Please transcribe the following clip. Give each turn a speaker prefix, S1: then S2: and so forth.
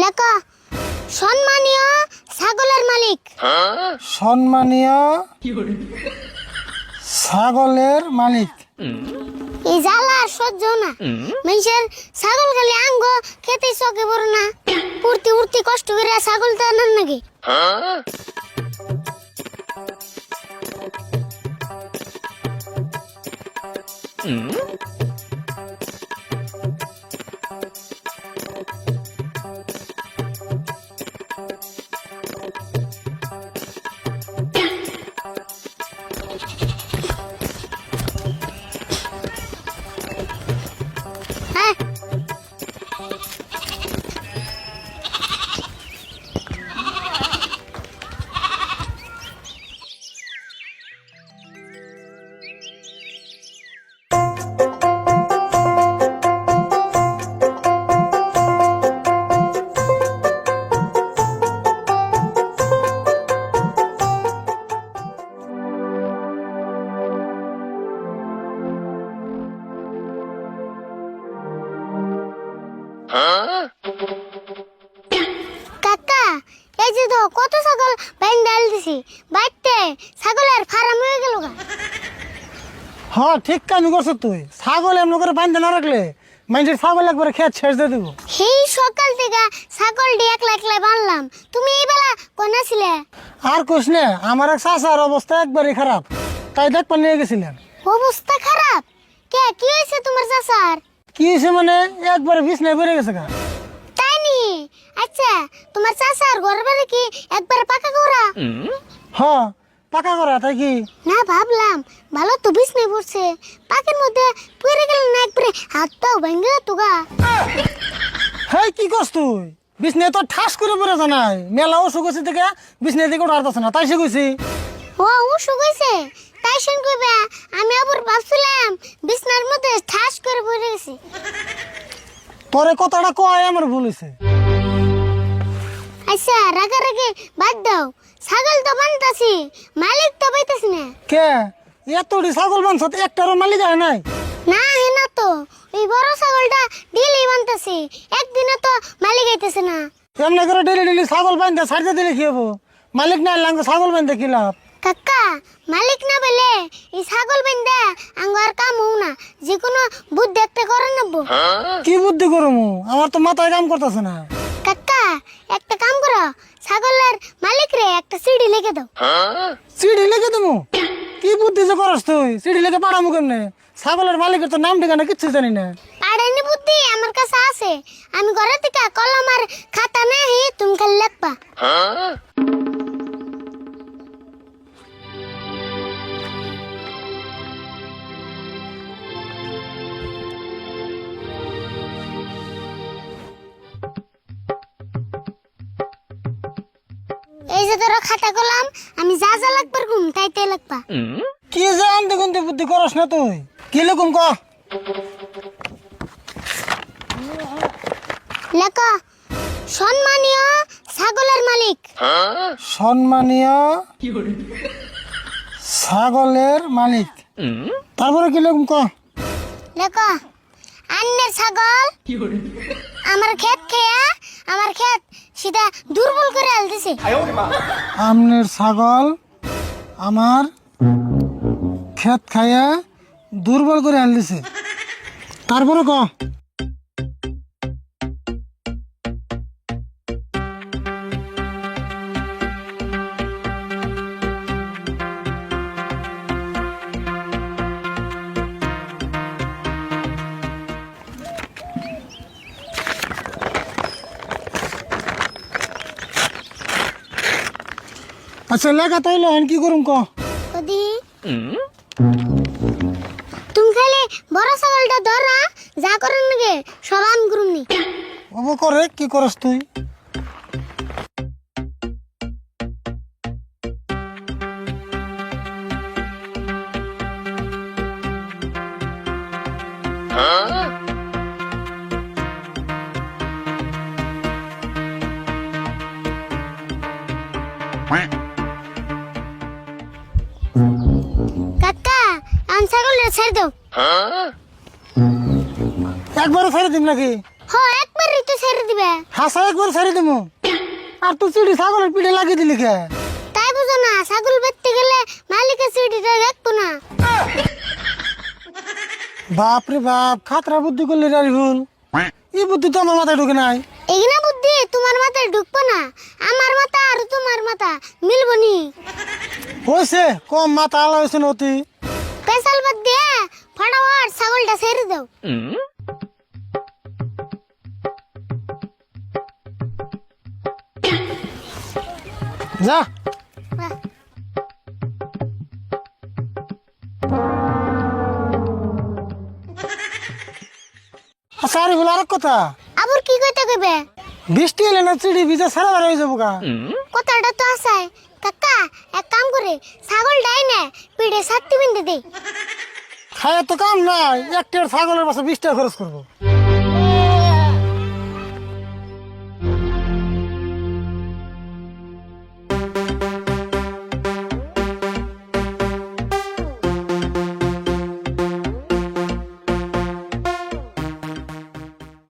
S1: লেখা সম্মানীয় ছাগলের মালিক।
S2: সম্মানীয় ছাগলের মালিক।
S1: এই জ্বালা আর সহ্য না। মানুষের ছাগল খালি আঙ্গ খেতে চকে বড় না। উড়তি উড়তি কষ্ট করে ছাগল তো আনার নাকি? হ্যাঁ কাকা এই যে তো কত ছাগল বাইন ডাল দিছি। বাইতে ছাগলের ফার্ম হয়ে গেল
S2: হ্যাঁ ঠিক কাজ করছ তুই। ছাগল এমন করে বাঁধতে না রাখলে মানুষের ছাগল একবারে খেয়ে ছেড়ে দিয়ে দেবো।
S1: সেই সকাল থেকে ছাগলটি একলা একলা বানলাম। তুমি এই বেলা কোন ছিলে?
S2: আর কোশ না আমার এক চাষার অবস্থা একবারই খারাপ। তাই দেখবার নিয়ে গেছিলেন।
S1: অবস্থা খারাপ? কে কি হয়েছে তোমার চাচার?
S2: কি হয়েছে মানে? একবারে বিছনায় বেড়ে গেছে গা।
S1: তাই নি? আচ্ছা তোমার চাচার ঘর বাড়ি কি একবার পাকা করা
S2: হ্যাঁ পাকা করা তাই কি?
S1: না ভাবলাম ভালো তো বিছনায় পড়ছে। পাকের মধ্যে পড়ে গেল না একবারে হাত পাও ভেঙে তো গা।
S2: হেই কি করছ তুই? বিছনায় তো ঠাস করে পড়ে জানাই মেলা অসুখ হয়েছে থেকে বিছনায় থেকে পারছে না তাই সে
S1: ও অসুখ হয়েছে? তাই শুন কইবে আমি আবার ভাবছিলাম বিছনার মধ্যে ঠাস করে পড়ে গেছি
S2: তোরে কথাটা কয় আমার ভুল হয়েছে
S1: আচ্ছা রাগারাগি বাদ দাও। ছাগল তো বানতাছি মালিক তো পাইতাছি না।
S2: কে? এতটি ছাগল মাংস একটারও মালিক হয় নাই।
S1: না হে না তো। ওই বড় ছাগলটা ডেলি বানতাছি একদিনে তো মালিক আইতেছে না।
S2: এমনি করে ডেলি ডেলি ছাগল বাঁধতে ছাড়তে দিলে কি হব? মালিক না আমাকে ছাগল বাঁধতে কি লাভ?
S1: কাকা মালিক না বলে এই ছাগল বান্ধা আঙ্গ আর কাম হও না যে কোনো বুদ্ধি একটা করে নেব।
S2: কি বুদ্ধি করমু? আমার তো মাথায় কাম করতেছে না।
S1: কাকা একটা কাম করো ছাগলের মালিক রে একটা সিঁড়ি লিখে দাও।
S2: চিঠি লিখে দেবো? কি বুদ্ধি যে করস তুই? চিঠি লিখে পাঠামু কেমনে? ছাগলের মালিকের তো নাম ঠিকানা কিচ্ছু জানি না।
S1: পাড়ানি বুদ্ধি আমার কাছে আছে। আমি ঘরে থেকে কলম আর খাতা নেই তুমি খালি লিখবা। এই যে তোরা খাতা কলম আমি যা যা লাগবার ঘুম তাই তাই লাগবা।
S2: কি যে আনতে গুনতে বুদ্ধি করস না তুই? কি লুকুম ক?
S1: লেখা সম্মানীয় ছাগলের মালিক।
S2: সম্মানীয় ছাগলের মালিক। তারপরে কি লুকুম ক?
S1: লেখা আন্নের ছাগল আমার ক্ষেত খেয়া আমার ক্ষেত সেটা দুর্বল করে আলতেছে।
S2: আমনের ছাগল আমার ক্ষেত খাইয়া দুর্বল করে আলতেছে তারপরে ক? আচ্ছা লেখা তাইলে এখন কি করুম ক?
S1: ওদি। তুমি খালি বড় ছাগলটা ধরা যা করেন নাকি সব আমি করুমনি
S2: অব করে কি করস তুই?
S1: কাকা ছেড়ে দাও।
S2: একবারে ছেড়ে দিম নাকি?
S1: হ একবার ঋতু ছেড়ে দিবে।
S2: হাসা একবার ছেড়ে দেবো আর তুই চিড়ি ছাগলের পিঠে লাগিয়ে দিলি কে?
S1: তাই বুঝো না ছাগল বেচতে গেলে মালিকের সিটিটা দেখব না।
S2: বাপ রে বাপ খাতরা বুদ্ধি করলে রারি ভুল এই বুদ্ধি তো আমার মাথায় ঢুকে নাই।
S1: এগুলা বুদ্ধি তোমার মাথায় ঢুকবো না। আমার মাথা আর তোমার মাথা মিলবনি
S2: হয়েছে কম মাথা আলা হয়েছে নতি
S1: পেশাল বাদ দিয়ে ফটাফট ছাগলটা ছেড়ে দাও
S2: যা
S1: বাহ,
S2: আচ্ছা আরে বলে আরেক কথা
S1: আবার কি কইতে কইবে
S2: বৃষ্টি এলে না চিড়ি ভিজে সারা বার হয়ে যাব গা
S1: কথাটা তো আসাই কাকা এক কাম করে ছাগল ডাই না পিঠে সাতটি বিন্দু দে
S2: খায় তো কাম নাই একটা ছাগলের পাশে বিশ টাকা খরচ করব।